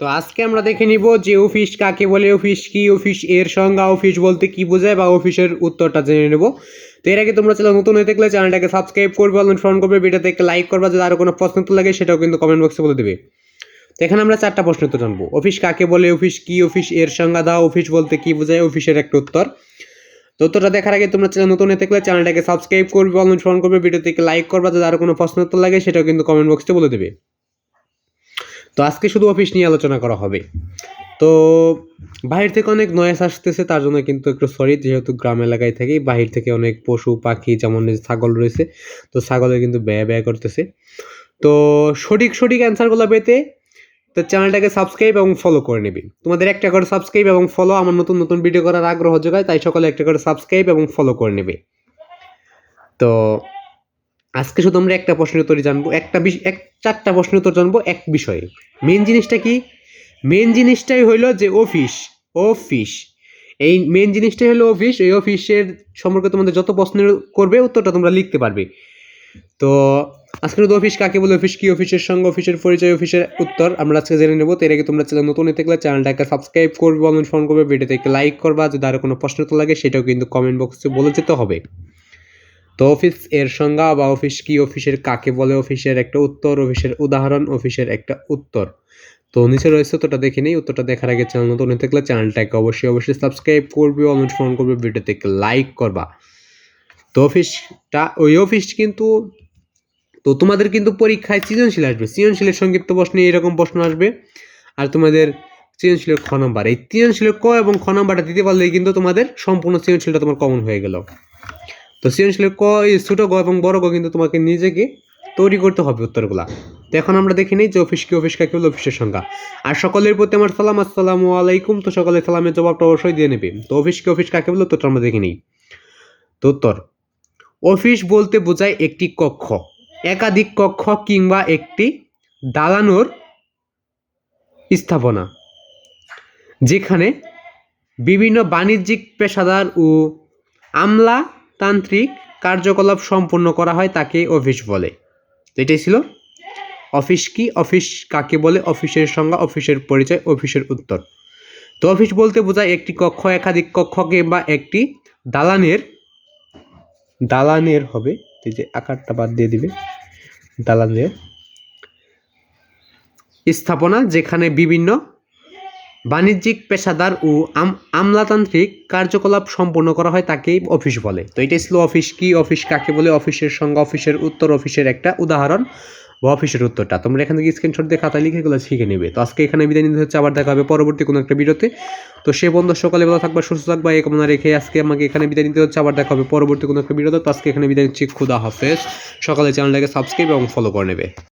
তো আজকে আমরা দেখে নিব যে অফিস কাকে বলে অফিস কি অফিস এর সংজ্ঞা অফিস বলতে কি বোঝায় বা অফিসের উত্তরটা জেনে নেব। তো এর আগে তোমরা চ্যানেল নতুন হয়ে থাকলে চ্যানেলটাকে সাবস্ক্রাইব করবে অনুসরণ করবে, ভিডিওতে একটা লাইক করবা, যদি আরও কোনো প্রশ্ন উত্তর লাগে সেটাও কিন্তু কমেন্ট বক্সে বলে দেবে। তো এখানে আমরা চারটা প্রশ্ন উত্তর জানব। অফিস কাকে বলে অফিস কি অফিস এর সংজ্ঞা দাও অফিস বলতে কি বোঝায় অফিসের একটা উত্তর। তো উত্তরটা দেখার আগে তোমরা চ্যানেল নতুন হয়ে থাকলে চ্যানেলটাকে সাবস্ক্রাইব করবে অনুসরণ করবে, ভিডিওতে লাইক করবা, যদি আরও কোনো প্রশ্ন উত্তর লাগে সেটাও কিন্তু কমেন্ট বক্সে বলে দেবে। তো আজকে শুধু অফিস নিয়ে আলোচনা করা হবে। তো বাহির থেকে অনেক নয়েস আসতেছে, তার জন্য কিন্তু একটু সরি যেহেতু গ্রাম এলাকায় থাকি, বাহির থেকে অনেক পশু, পাখি, যেমন ছাগল রয়েছে, তো ছাগলের কিন্তু ব্যয় ব্যয় করতেছে। তো সঠিক সঠিক অ্যান্সারগুলো পেতে তো চ্যানেলটাকে সাবস্ক্রাইব এবং ফলো করে নেবে। তোমাদের একটা করে সাবস্ক্রাইব এবং ফলো আমার নতুন নতুন ভিডিও করার আগ্রহ যোগায়, তাই সকলে একটা করে সাবস্ক্রাইব এবং ফলো করে নেবে। তো আজকে শুধু আমরা একটা প্রশ্নের উত্তরই জানব, একটা এক চারটা প্রশ্নের উত্তর জানব এক বিষয়ে। মেন জিনিসটা কি? মেন জিনিসটাই হইল যে অফিস অফিস এই মেন জিনিসটাই হলো অফিস এই অফিসের সম্পর্কে তোমাদের যত প্রশ্ন করবে, উত্তরটা তোমরা লিখতে পারবে। তো, আজকে শুধু অফিস কাকে বলে অফিস কি? অফিসের সঙ্গে অফিসের পরিচয় অফিসের উত্তর আমরা আজকে জেনে নেব। তো এর আগে তোমরা চ্যানেল নতুন গেলে চ্যানেলটাকে সাবস্ক্রাইব করবে অনুসরণ করবে ভিডিওতে একটা লাইক করবা। যদি আরও কোনো প্রশ্ন তো লাগে, সেটাও কিন্তু কমেন্ট বক্সে বলে যেতে হবে। তো অফিস এর সংজ্ঞা বা অফিস কি অফিসের কাকে বলে? অফিসের একটা উত্তর, অফিসের উদাহরণ, অফিসের একটা উত্তর। তো নিচে রয়েছে উত্তরটা দেখে নেই। উত্তরটা দেখার আগে চ্যানেল নতুন হতে থাকলে চ্যানেলটাকে অবশ্যই অবশ্যই সাবস্ক্রাইব করবে অনুসরণ করবে, ভিডিওতে লাইক করবা। তো অফিসটা, ওই অফিস কিন্তু, তো তোমাদের কিন্তু পরীক্ষায় সৃজনশীল আসবে। সৃজনশীলের সংক্ষিপ্ত প্রশ্নে এরকম প্রশ্ন আসবে। আর তোমাদের সৃজনশীলের খ নম্বর এই সৃজনশীলের ক এবং খ নম্বরটা দিতে পারলেই কিন্তু তোমাদের সম্পূর্ণ সৃজনশীলটা তোমার কমন হয়ে গেল। তো সৃজনশীলের ক ছোটো গ এবং বড় গ কিন্তু তোমাকে নিজেকে তৈরি করতে হবে উত্তরগুলা। তো এখন আমরা দেখে নিই যে অফিস কি, অফিস কাকে বলে, অফিসের সংখ্যা আর সকলের প্রতি আমার সালাম, আসসালামু আলাইকুম। তো সকলের সালামের জবাবটা অবশ্যই দিয়ে নেবে। তো অফিস কি, অফিস কাকে বলে, উত্তরটা আমরা দেখে নিই। তো উত্তর, অফিস বলতে বোঝায় একটি কক্ষ। একাধিক কক্ষ কিংবা একটি দালানোর স্থাপনা, যেখানে বিভিন্ন বাণিজ্যিক পেশাদার ও আমলাতান্ত্রিক কার্যকলাপ সম্পন্ন করা হয় তাকে অফিস বলে। এটাই ছিল। অফিস কি? অফিস কাকে বলে? অফিসের সংজ্ঞা, অফিসের পরিচয়, অফিসের উত্তর। তো অফিস বলতে বোঝায় একটি কক্ষ, একাধিক কক্ষ কিংবা একটি দালানের দালানের হবে। যে আকারটা বাদ দিয়ে দিবে। দালানের স্থাপনা যেখানে বিভিন্ন বাণিজ্যিক পেশাদার ও আম- আমলাতান্ত্রিক কার্যকলাপ সম্পন্ন করা হয় তাকেই অফিস বলে। তো এটাই ছিল অফিস, কি অফিস, কাকে বলে অফিসের সঙ্গে অফিসের উত্তর, অফিসের একটা উদাহরণ বা অফিসের উত্তরটা। তোমরা এখান থেকে স্ক্রিনশট দিয়ে খাতায় লিখে এগুলো শিখে নেবে। তো আজকে এখানে বিদায় নিতে হচ্ছে, আবার দেখা হবে পরবর্তী কোনো একটা ভিডিওতে। তো সে বন্ধু, সকালে ভালো থাকবা, সুস্থ থাকবা, এই কামনা রেখে আজকে আমাকে এখানে বিদায় নিতে হচ্ছে, আবার দেখা হবে পরবর্তী কোনো একটা ভিডিওতে। তো আজকে এখানে বিদায় নিচ্ছি, খুদা হাফেজ। সকালে চ্যানেলটাকে সাবস্ক্রাইব এবং ফলো করে নেবে।